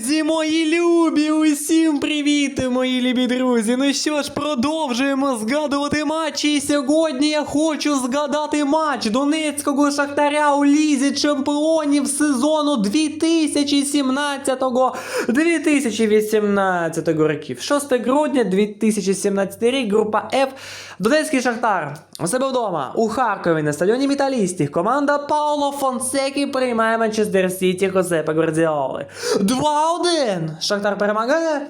Друзі, мої любі, усім привіт, мої любі друзі. Ну що ж, продовжуємо згадувати матчі. І сьогодні я хочу згадати матч Донецького Шахтаря у Лізі Чемпіонів сезону 2017-2018 років. 6 грудня 2017 рік, група F. Донецький Шахтар у себе вдома у Харкові на стадіоні Металістів. Команда Пауло Фонсекі приймає Манчестер Сіті Хосепа Гвардіоли. 2-1! Шахтар перемагає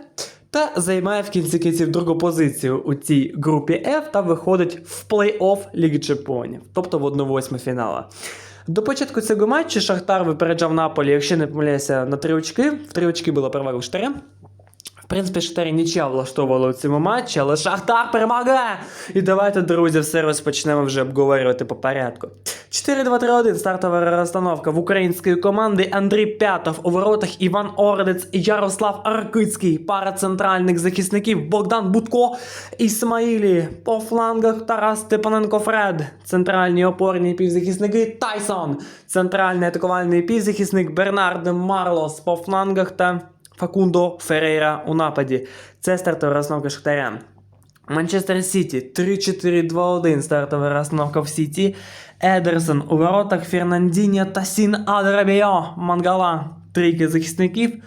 та займає в кінці кінців другу позицію у цій групі F та виходить в плей-офф Ліги Чемпіонів, тобто в 1-8 фінала. До початку цього матчу Шахтар випереджав Наполі, якщо не помиляюся, на 3 очки. В 3 очки була перевага у Штаря. В принципі, Шахтарі нічия влаштовували у цьому матчі, але Шахтар перемагає! І давайте, друзі, все розпочнемо вже обговорювати по порядку. 4-2-3-1 стартова розстановка в української команди Андрій П'ятов у воротах Іван Ордець Ярослав Аркицький. Пара центральних захисників Богдан Будко Ісмаїлі. По флангах Тарас Степаненко Фред. Центральні опорні півзахисники Тайсон. Центральний атакувальний півзахисник Бернард Марлос по флангах та Факундо Ферейра у нападі. Це стартова розстановка Шахтаря. Манчестер Сіті 3-4-2-1 стартова розстановка в Сіті. Едерсон у воротах Фернандіньо та Сін Адрабіо Мангала. Трійки захисників.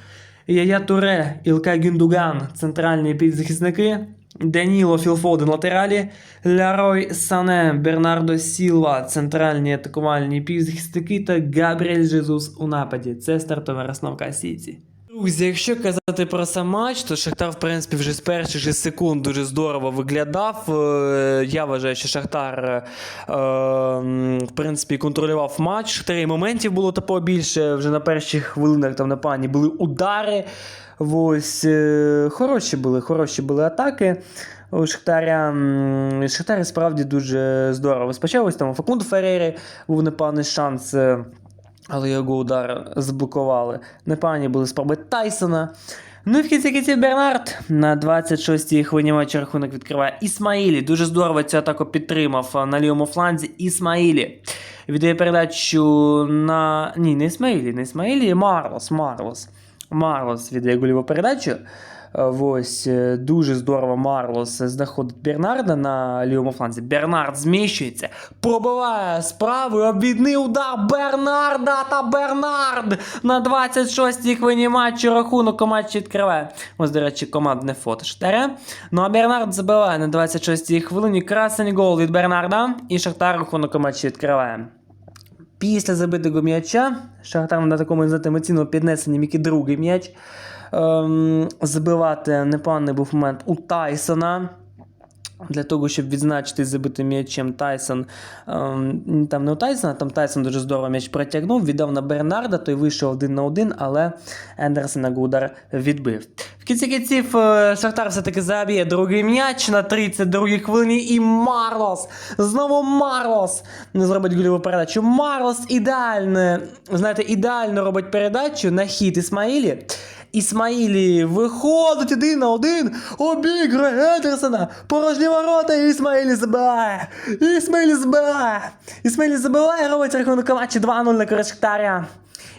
Яя Туре, Ілка Гюндуган, центральні півзахисники. Даніло Філфоден латералі, Лярой Сане, Бернардо Сілва, центральні атакувальні півзахисники та Габріель Жезус у нападі. Це стартова розстановка Сіті. Друзі, якщо казати про сам матч, то Шахтар, в принципі, вже з перших секунд дуже здорово виглядав. Е, Я вважаю, що Шахтар, е, в принципі, контролював матч. Шахтарі моментів було такого більше. Вже на перших хвилинах там на пані були удари. Ось, е, хороші були, хороші були атаки. У Шахтаря, м, Шахтар справді дуже здорово спочав. Ось там у Факунду Феррері був непоганий шанс. Але його удар заблокували. Непогані були спроби Тайсона. Ну і в кінці кінців Бернард на 26-й хвилині матчу рахунок відкриває Ісмаїлі. Дуже здорово цю атаку підтримав на лівому фланзі Ісмаїлі. Віддає передачу на. Ні, не Ісмаїлі, не Ісмаїлі, Марлос, Марлос. Марлос віддає гольову передачу. Ось е, дуже здорово Марлос знаходить Бернарда на лівому фланзі. Бернард зміщується, пробиває справу, обідний удар Бернарда та Бернард на 26-й хвилині матчу рахунок матчі відкриває. Ось, до речі, командне фото Шахтаря. Ну а Бернард забиває на 26-й хвилині красень гол від Бернарда і Шахтар рахунок матчі відкриває. Після забитого м'яча Шахтар на такому знаєте, емоційному піднесенні, як і другий м'яч. Ем, забивати непоганий був момент у Тайсона. Для того, щоб відзначити забитим м'ячем Тайсон. Ем, там не у Тайсона, там Тайсон дуже здорово м'яч протягнув, віддав на Бернарда, той вийшов один на один, але Ендерсон його удар відбив. В кінці кінців е, Шахтар все-таки заб'є другий м'яч на 32-й хвилині. І Марлос. Знову Марлос не зробить гольову передачу. Марлос ідеально, знаєте, ідеально робить передачу на хід Ісмаїлі. Ісмаїлі виходить один на один, обіграє Едерсона, порожні ворота, Ісмаїлі забиває. Ісмаїлі забиває. Ісмаїлі забиває, робить рахунок матчі 2-0 на користь Шахтаря.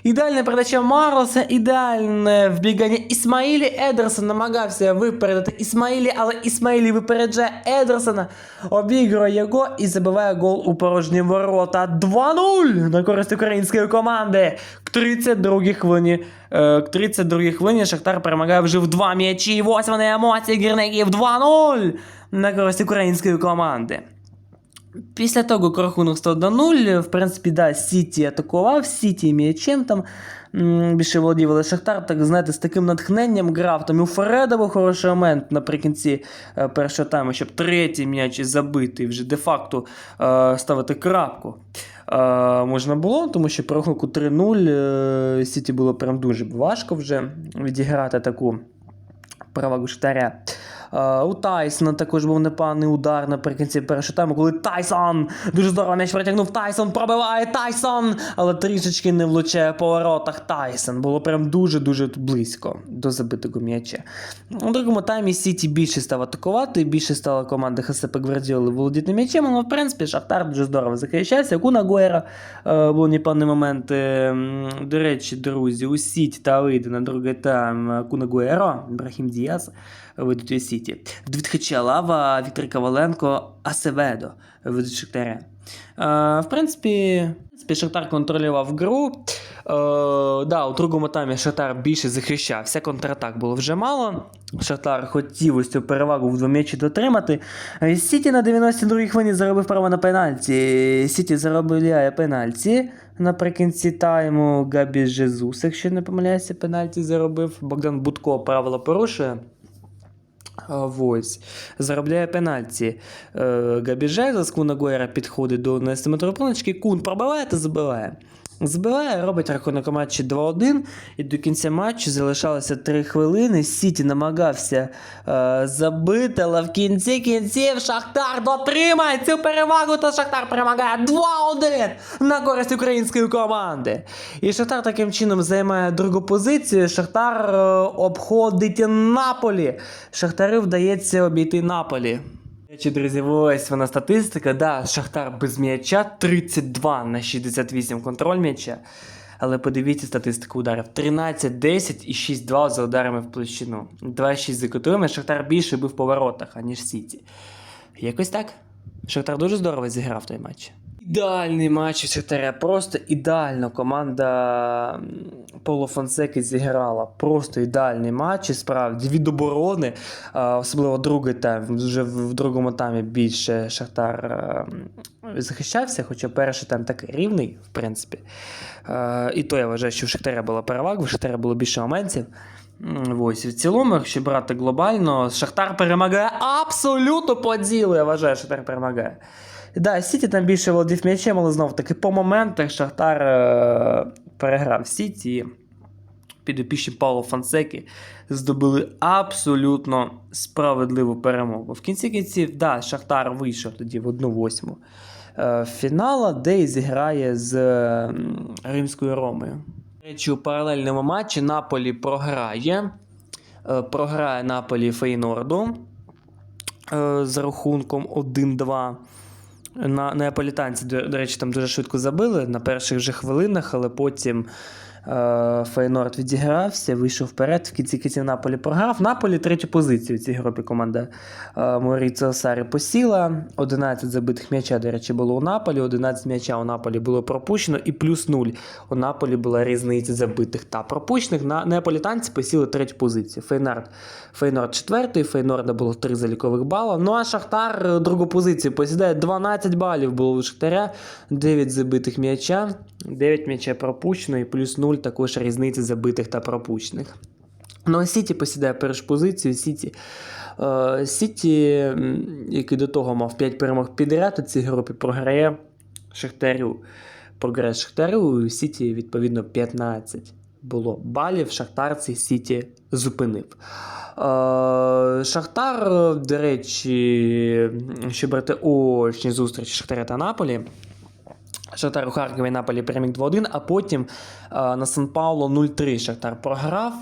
Ідеальна передача Марлоса, ідеальне вбігання Ісмаїлі. Едерсон намагався випередити Ісмаїлі, але Ісмаїлі випереджає Едерсона, обігрує його і забиває гол у порожні ворота. 2-0 на користь української команди. К 32-й хвилині. е, К 32-й хвилині Шахтар перемагає вже в два м'ячі. Ось вони емоції гірників 2-0 на користь української команди. Після того, як рахунок став до 0, в принципі, да, Сіті атакував, Сіті м'ячем там більше володів, Шахтар, так знаєте, з таким натхненням грав. Там у Фереда був хороший момент наприкінці е, першого тайму, щоб третій м'яч забити, вже де-факто е, ставити крапку. Е, можна було, тому що по рахунку 3-0 е, Сіті було прям дуже важко вже відіграти таку перевагу Шахтаря. Е, У Тайсона також був непоганий удар наприкінці першого тайму, коли Тайсон дуже здорово м'яч протягнув. Тайсон пробиває Тайсон, але трішечки не влучає по воротах Тайсон. Було прям дуже-дуже близько до забитого м'яча. У другому таймі Сіті більше став атакувати, більше стала команда Хасепа Гвардіоли володіти м'ячем, але в принципі Шахтар дуже здорово захищався. Куна Гуера е, був непевний момент. е, До речі, друзі, у Сіті та вийде на другий тайм Куна Гуеро, Брахім Діас ведуть у Сіті. Від Хачалава, Віктор Коваленко, Асеведо ведуть Шахтаря. Е, в принципі, Шахтар контролював гру. Е, да, у другому таймі Шахтар більше захищався, контратак було вже мало. Шахтар хотів ось цю перевагу в двом'ячі дотримати. Е, Сіті на 92-й хвилині заробив право на пенальті. Сіті заробляє пенальті. Наприкінці тайму Габі Жезус, якщо не помиляюся, пенальті заробив. Богдан Будко правила порушує. Ось. Заробляє пенальті. Е, за Скуна Куна Гуера підходить до 11 метрової. Кун пробиває та забиває. Збиває, робить рахунок у матчі 2-1, і до кінця матчу залишалося 3 хвилини. Сіті намагався е, забити, але в кінці кінців Шахтар дотримає цю перевагу, та Шахтар перемагає 2-1 на користь української команди. І Шахтар таким чином займає другу позицію. Шахтар е, обходить Наполі. Шахтарю вдається обійти Наполі. Речі, друзі, ось вона статистика. Да, Шахтар без м'яча 32 на 68 контроль м'яча. Але подивіться статистику ударів: 13, 10 і 6-2 за ударами в площину. 2-6 за кутовими. Шахтар більше був по воротах, аніж Сіті. Якось так. Шахтар дуже здорово зіграв той матч. Ідеальний матч у Шахтаря, просто ідеально команда Поло Фонсеки зіграла. Просто ідеальний матч, і справді від оборони, особливо другий тайм. Вже в другому таймі більше Шахтар захищався, хоча перший тайм такий рівний, в принципі. І то я вважаю, що в Шахтаря була перевага, в Шахтаря було більше моментів. Ось, в цілому, якщо брати глобально, Шахтар перемагає абсолютно по ділу. Я вважаю, Шахтар перемагає. Да, Сіті там більше володів м'ячем, але знов таки по моментах Шахтар е, переграв Сіті. Підопічні Пауло Фансеки здобули абсолютно справедливу перемогу. В кінці кінців, да, Шахтар вийшов тоді в 1-8 е, фінала, де і зіграє з Римською Ромою. Речі, у паралельному матчі Наполі програє. Е, програє Наполі Фейнорду е, з рахунком 1-2. На неаполітанці, до, до речі, там дуже швидко забили на перших же хвилинах, але потім Фейнорд відігрався, вийшов вперед. В кінці кінців Наполі програв. Наполі третю позицію в цій групі команда е, Моріцо Сарі посіла. 11 забитих м'яча, до речі, було у Наполі, 11 м'яча у Наполі було пропущено, і плюс 0 у Наполі була різниця забитих та пропущених. На неаполітанці посіли третю позицію. Фейнорд, Фейнорд четвертий, Фейнорда було 3 залікових бала. Ну а Шахтар е, другу позицію посідає 12 балів було у Шахтаря, 9 забитих м'яча, 9 м'яча пропущено і плюс 0 також різниця забитих та пропущених. Ну, а Сіті посідає першу позицію. Сіті, е, Сіті, який до того мав 5 перемог підряд у цій групі, програє Шахтарю. Програє Шахтарю, Сіті, відповідно, 15 було балів. Шахтар цей Сіті зупинив. Е, Шахтар, до речі, що брати очні зустрічі Шахтаря та Наполі. Шахтар у Харкові Наполі переміг 2-1, а потім е, на Сан Пауло 0-3 Шахтар програв.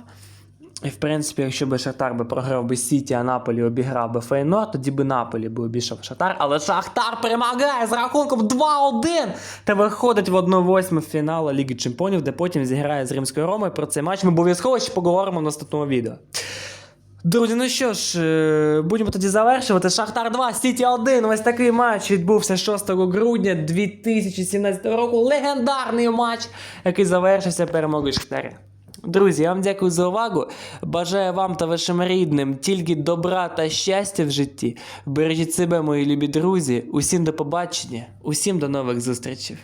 І, в принципі, якщо би Шахтар би програв би Сіті, а Наполі обіграв би Фейнор, тоді би Наполі би обійшов Шахтар. Але Шахтар перемагає з рахунком 2-1 та виходить в 1-8 фіналу Ліги Чемпіонів, де потім зіграє з Римською Ромою. Про цей матч ми обов'язково ще поговоримо в наступному відео. Друзі, ну що ж, е, будемо тоді завершувати. Шахтар 2, Сіті 1. Ось такий матч відбувся 6 грудня 2017 року. Легендарний матч, який завершився перемогою Шахтаря. Друзі, я вам дякую за увагу. Бажаю вам та вашим рідним тільки добра та щастя в житті. Бережіть себе, мої любі друзі. Усім до побачення, усім до нових зустрічей.